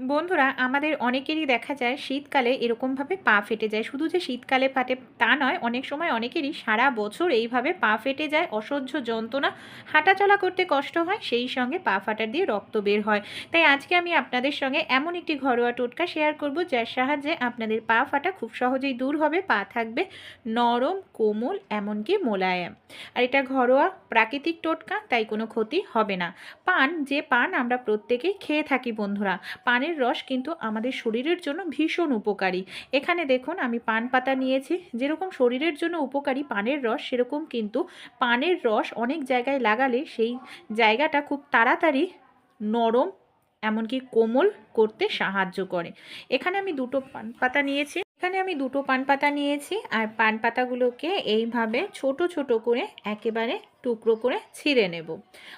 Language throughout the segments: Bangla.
বন্ধুরা, আমাদের অনেকেরই দেখা যায় শীতকালে এরকমভাবে পা ফেটে যায়। শুধু যে শীতকালে ফাটে তা নয়, অনেক সময় অনেকেরই সারা বছর এইভাবে পা ফেটে যায়, অসহ্য যন্ত্রণা, হাঁটাচলা করতে কষ্ট হয়, সেই সঙ্গে পা ফাটার দিয়ে রক্ত বের হয়। তাই আজকে আমি আপনাদের সঙ্গে এমন একটি ঘরোয়া টোটকা শেয়ার করব, যার সাহায্যে আপনাদের পা ফাটা খুব সহজেই দূর হবে। পা থাকবে নরম, কোমল, এমনকি মোলায়েম। আর এটা ঘরোয়া প্রাকৃতিক টোটকা, তাই কোনো ক্ষতি হবে না। পান, যে পান আমরা প্রত্যেকেই খেয়ে থাকি বন্ধুরা, পানের রস কিন্তু আমাদের শরীরের জন্য ভীষণ উপকারী। এখানে দেখুন, আমি পান পাতা নিয়েছি। যেরকম শরীরের জন্য উপকারী পানের রস, সেরকম কিন্তু পানের রস অনেক জায়গায় লাগালে সেই জায়গাটা খুব তাড়াতাড়ি নরম, এমনকি কোমল করতে সাহায্য করে। এখানে আমি দুটো পান পাতা নিয়েছি। এখানে আমি দুটো পান পাতা নিয়েছি আর পান পাতাগুলোকে এইভাবে ছোট ছোট করে একেবারে টুকরো করে ছিঁড়ে নেব।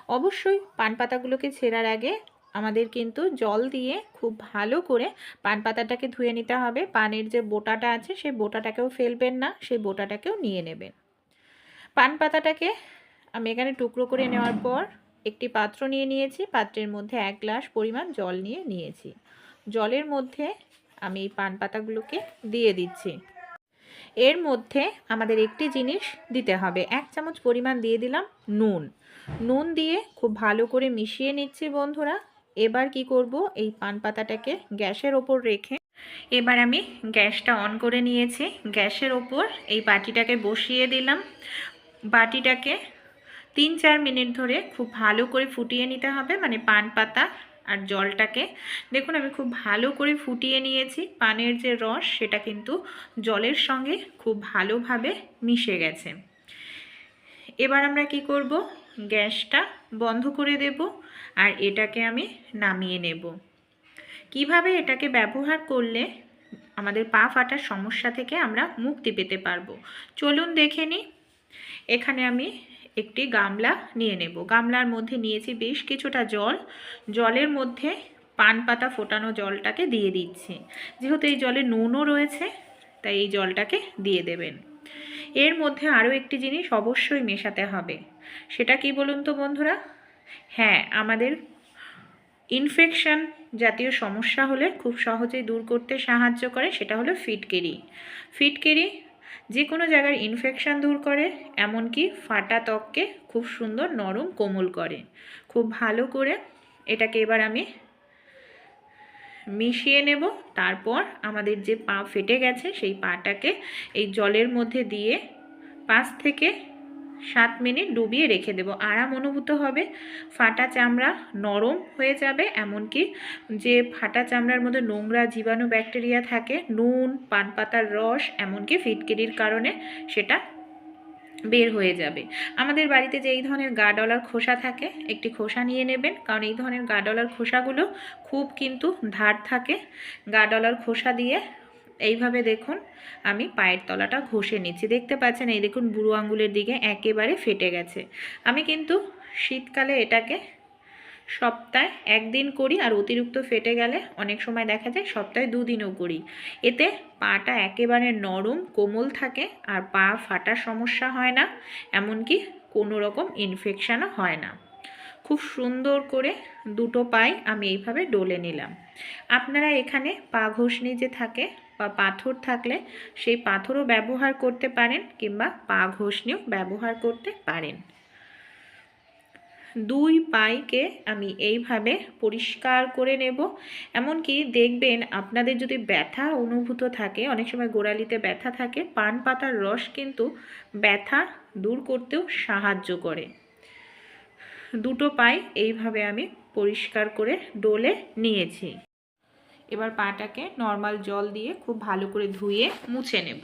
অবশ্যই পান পাতাগুলোকে ছেঁড়ার আগে আমাদের কিন্তু জল দিয়ে খুব ভালো করে পান পাতাটাকে ধুয়ে নিতে হবে। পানের যে বোটাটা আছে সেই বোটাটাকেও ফেলবেন না সেই বোটাটাকেও নিয়ে নেবেন। পান পাতাটাকে আমি এখানে টুকরো করে নেওয়ার পর একটি পাত্র নিয়ে নিয়েছি। পাত্রের মধ্যে এক গ্লাস পরিমাণ জল নিয়ে নিয়েছি। জলের মধ্যে আমি এই পান পাতাগুলোকে দিয়ে দিচ্ছি। এর মধ্যে আমাদের একটি জিনিস দিতে হবে। এক চামচ পরিমাণ দিয়ে দিলাম নুন। নুন দিয়ে খুব ভালো করে মিশিয়ে নিচ্ছি বন্ধুরা। এবার কি করব? এই পান পাতাটাকে গ্যাসের ওপর রেখে এবার আমি গ্যাসটা অন করে নিয়েছি। গ্যাসের ওপর এই বাটিটাকে বসিয়ে দিলাম। বাটিটাকে তিন চার মিনিট ধরে খুব ভালো করে ফুটিয়ে নিতে হবে মানে পান পাতা আর জলটাকে। দেখুন, আমি খুব ভালো করে ফুটিয়ে নিয়েছি। পানের যে রস, সেটা কিন্তু জলের সঙ্গে খুব ভালোভাবে মিশে গেছে। এবার আমরা কি করব? গ্যাসটা বন্ধ করে দেব আর এটাকে আমি নামিয়ে নেব। কীভাবে এটাকে ব্যবহার করলে আমাদের পা ফাটার সমস্যা থেকে আমরা মুক্তি পেতে পারব? চলুন দেখে নিই। এখানে আমি একটি গামলা নিয়ে নেব। গামলার মধ্যে নিয়েছি বেশ কিছুটা জল। জলের মধ্যে পান পাতা ফোটানো জলটাকে দিয়ে দিচ্ছি। যেহেতু এই জলে নুনও রয়েছে, তাই এই জলটাকে দিয়ে দেবেন। এর মধ্যে আরও একটি জিনিস অবশ্যই মেশাতে হবে। সেটা কি বলুন তো বন্ধুরা? হ্যাঁ আমাদের ইনফেকশন জাতীয় সমস্যা হলে খুব সহজেই দূর করতে সাহায্য করে, সেটা হলো ফিটকেরি। ফিটকেরি যে কোনো জায়গার ইনফেকশান দূর করে, এমনকি ফাটা ত্বককে খুব সুন্দর নরম কোমল করে। খুব ভালো করে এটাকে এবার আমি মিশিয়ে নেব, তারপর আমাদের যে পা ফেটে গেছে, সেই পাটাকে এই জলের মধ্যে দিয়ে পাঁচ থেকে সাত মিনিট ডুবিয়ে রেখে দেব। আরাম অনুভূত হবে। ফাটা চামড়া নরম হয়ে যাবে, এমনকি যে ফাটা চামড়ার মধ্যে নোংরা জীবাণু ব্যাকটেরিয়া থাকে, নুন পান পাতার রস, এমনকি ফিটকিরির কারণে সেটা বের হয়ে যাবে। আমাদের বাড়িতে যে এই ধরনের গা ডলার খোসা থাকে, একটি খোসা নিয়ে নেবেন, কারণ এই ধরনের গা ডলার খোসাগুলো খুব কিন্তু ধার থাকে। গা ডলার খোসা দিয়ে এইভাবে দেখুন, আমি পায়ের তলাটা ঘষে নিচ্ছি। দেখতে পাচ্ছেন, এই দেখুন বুড়ো আঙুলের দিকে একেবারে ফেটে গেছে। আমি কিন্তু শীতকালে এটাকে সপ্তাহে একদিন করি আর অতিরিক্ত ফেটে গেলে অনেক সময় দেখা যায় সপ্তাহে দুদিনও করি। এতে পাটা একেবারে নরম, কোমল থাকে আর পা ফাটার সমস্যা হয় না, এমনকি কোনো রকম ইনফেকশানও হয় না। খুব সুন্দর করে দুটো পাই আমি এইভাবে ডলে নিলাম। আপনারা এখানে পা ঘষনি যে থাকে বা পাথর থাকলে সেই পাথরও ব্যবহার করতে পারেন কিংবা পা ঘষনিও ব্যবহার করতে পারেন। দুই পাইকে আমি এইভাবে পরিষ্কার করে নেব। এমনকি দেখবেন আপনাদের যদি ব্যথা অনুভূত থাকে, অনেক সময় গোড়ালিতে ব্যথা থাকে, পান পাতার রস কিন্তু ব্যথা দূর করতেও সাহায্য করে। দুটো পাই এইভাবে আমি পরিষ্কার করে ডলে নিয়েছি। এবার পাটাকে নর্মাল জল দিয়ে খুব ভালো করে ধুয়ে মুছে নেব।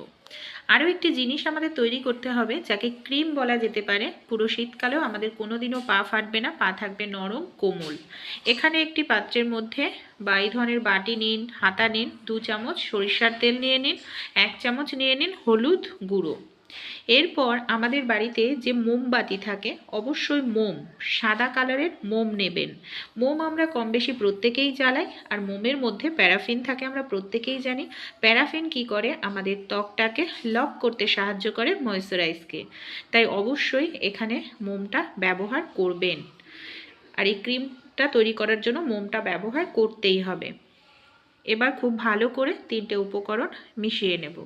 আরও একটি জিনিস আমাদের তৈরি করতে হবে, যাকে ক্রিম বলা যেতে পারে। পুরো শীতকালেও আমাদের কোনো দিনও পা ফাটবে না, পা থাকবে নরম, কোমল। এখানে একটি পাত্রের মধ্যে বা ধরনের বাটি নিন, হাতা নিন, দু চামচ সরিষার তেল নিয়ে নিন, এক চামচ নিয়ে নিন হলুদ গুঁড়ো। এরপর আমাদের বাড়িতে যে মোমবাতি থাকে, অবশ্যই মোম, সাদা কালারের মোম নেবেন। মোম আমরা কম বেশি প্রত্যেকেই জ্বালাই, আর মোমের মধ্যে প্যারাফিন থাকে আমরা প্রত্যেকেই জানি। প্যারাফিন কি করে? আমাদের ত্বকটাকে লক করতে সাহায্য করে ময়শ্চারাইজকে তাই অবশ্যই এখানে মোমটা ব্যবহার করবেন। আর এই ক্রিমটা তৈরি করার জন্য মোমটা ব্যবহার করতেই হবে। এবার খুব ভালো করে তিনটে উপকরণ মিশিয়ে নেব।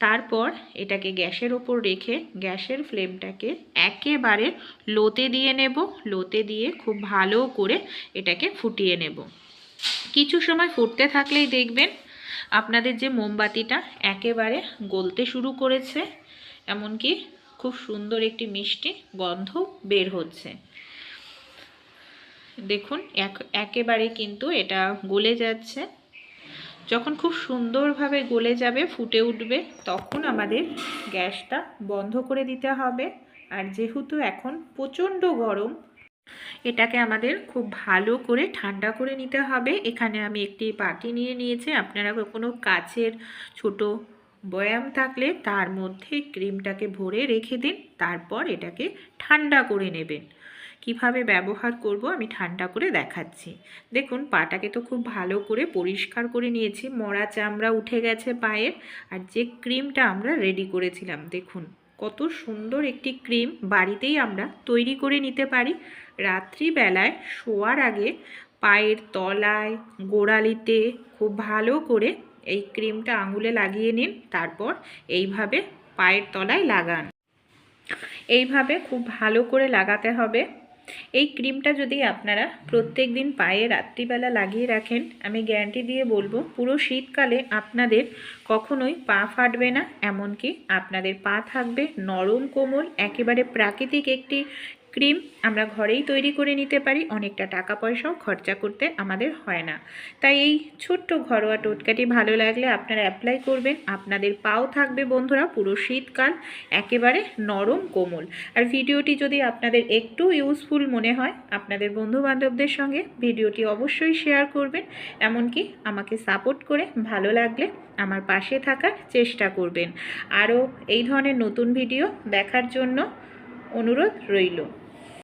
তারপর এটাকে গ্যাসের ওপর রেখে গ্যাসের ফ্লেমটাকে একেবারে লোতে দিয়ে নেব। লোতে দিয়ে খুব ভালো করে এটাকে ফুটিয়ে নেব। কিছু সময় ফুটতে থাকলেই দেখবেন আপনাদের যে মোমবাতিটা একেবারে গলতে শুরু করেছে, এমনকি খুব সুন্দর একটি মিষ্টি গন্ধ বের হচ্ছে। দেখুন, এক, একেবারে কিন্তু এটা গলে যাচ্ছে। যখন খুব সুন্দরভাবে গলে যাবে, ফুটে উঠবে, তখন আমাদের গ্যাসটা বন্ধ করে দিতে হবে। আর যেহেতু এখন প্রচণ্ড গরম, এটাকে আমাদের খুব ভালো করে ঠান্ডা করে নিতে হবে। এখানে আমি একটি বাটি নিয়ে নিয়েছি। আপনারা কোনো কাচের ছোট বয়াম থাকলে তার মধ্যে ক্রিমটাকে ভরে রেখে দিন, তারপর এটাকে ঠান্ডা করে নেবেন। কীভাবে ব্যবহার করব আমি ঠান্ডা করে দেখাচ্ছি। দেখুন, পাটাকে তো খুব ভালো করে পরিষ্কার করে নিয়েছি। মরা চামড়া উঠে গেছে পায়ের আর যে ক্রিমটা আমরা রেডি করেছিলাম, দেখুন, কত সুন্দর একটি ক্রিম বাড়িতেই আমরা তৈরি করে নিতে পারি। রাত্রিবেলায় শোয়ার আগে পায়ের তলায়, গোড়ালিতে খুব ভালো করে এই ক্রিমটা আঙুলে লাগিয়ে নিন, তারপর এইভাবে পায়ের তলায় লাগান। এইভাবে খুব ভালো করে লাগাতে হবে। এই ক্রিমটা যদি আপনারা প্রত্যেক দিন পায়ে রাত্রিবেলা লাগিয়ে রাখেন, আমি গ্যারান্টি দিয়ে বলব, পুরো শীতকালে আপনাদের কখনোই পা ফাটবে না, এমনকি আপনাদের পা থাকবে নরম কোমল, একেবারে প্রাকৃতিক একটি ক্রিম আমরা ঘরেই তৈরি করে নিতে পারি। অনেকটা টাকা পয়সাও খরচা করতে আমাদের হয় না। তাই এই ছোট্ট ঘরোয়া টোটকাটি ভালো লাগলে আপনারা অ্যাপ্লাই করবেন। আপনাদের পাও থাকবে বন্ধুরা পুরো শীতকাল, একেবারে নরম কোমল। আর ভিডিওটি যদি আপনাদের একটু ইউজফুল মনে হয়, আপনাদের বন্ধু বান্ধবদের সঙ্গে ভিডিওটি অবশ্যই শেয়ার করবেন। এমনকি আমাকে সাপোর্ট করে ভালো লাগলে আমার পাশে থাকার চেষ্টা করবেন। আরও এই ধরনের নতুন ভিডিও দেখার জন্য অনুরোধ রইল।